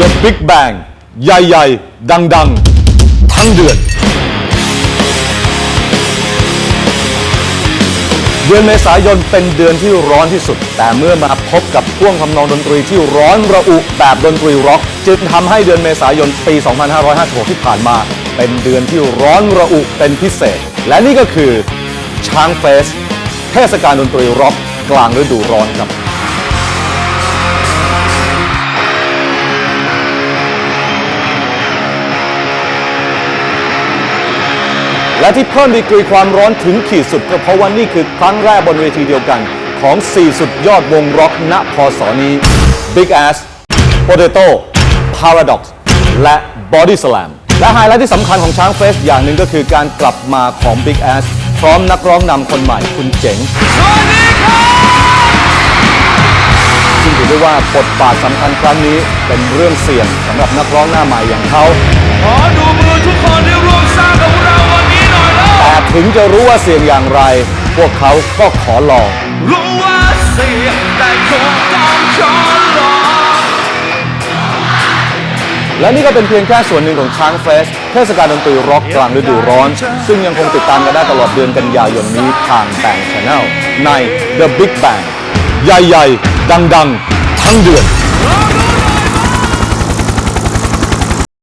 The Big Bang ใหญ่ๆ ดัง ๆ ทั้งเดือน เดือนเมษายนเป็นเดือนที่ร้อนที่สุด แต่เมื่อมาพบกับพ่วงทำนองดนตรีที่ร้อนระอุแบบดนตรีร็อก จึงทำให้เดือนเมษายนปี 2556 ที่ผ่านมา เป็นเดือนที่ร้อนระอุเป็นพิเศษ และนี่ก็คือช้างเฟส เทศกาลดนตรีร็อกกลางฤดูร้อนครับ และที่เพิ่มดีกรีความร้อนถึงขีดสุดก็เพราะว่านี่คือครั้งแรกบนเวทีเดียวกัน ของ 4 สุดยอดวงร็อกณพศนี้ Big Ass Potato Paradox และ Body Slam และไฮไลท์ที่สำคัญของช้างเฟสอย่างหนึ่งก็คือการกลับมาของ Big Ass พร้อมนักร้องนำคนใหม่คุณเจ๋งซึ่งถือได้ว่าบทบาทสำคัญครั้งนี้เป็นเรื่องเสี่ยงสำหรับนักร้องหน้าใหม่อย่างเขา ถึงจะรู้ว่าเสี่ยงอย่างไร พวกเขาก็ขอลอง รู้ว่าเสี่ยงแต่คงต้องขอลอง และนี่ก็เป็นเพียงแค่ส่วนหนึ่งของช้างเฟสเทศกาลดนตรีร็อกกลางฤดูร้อน ซึ่งยังคงติดตามกันได้ตลอดเดือนกันยายนนี้ทางแบง Channel ใน The Big Bang ใหญ่ ๆ ดัง ๆ ทั้งเดือน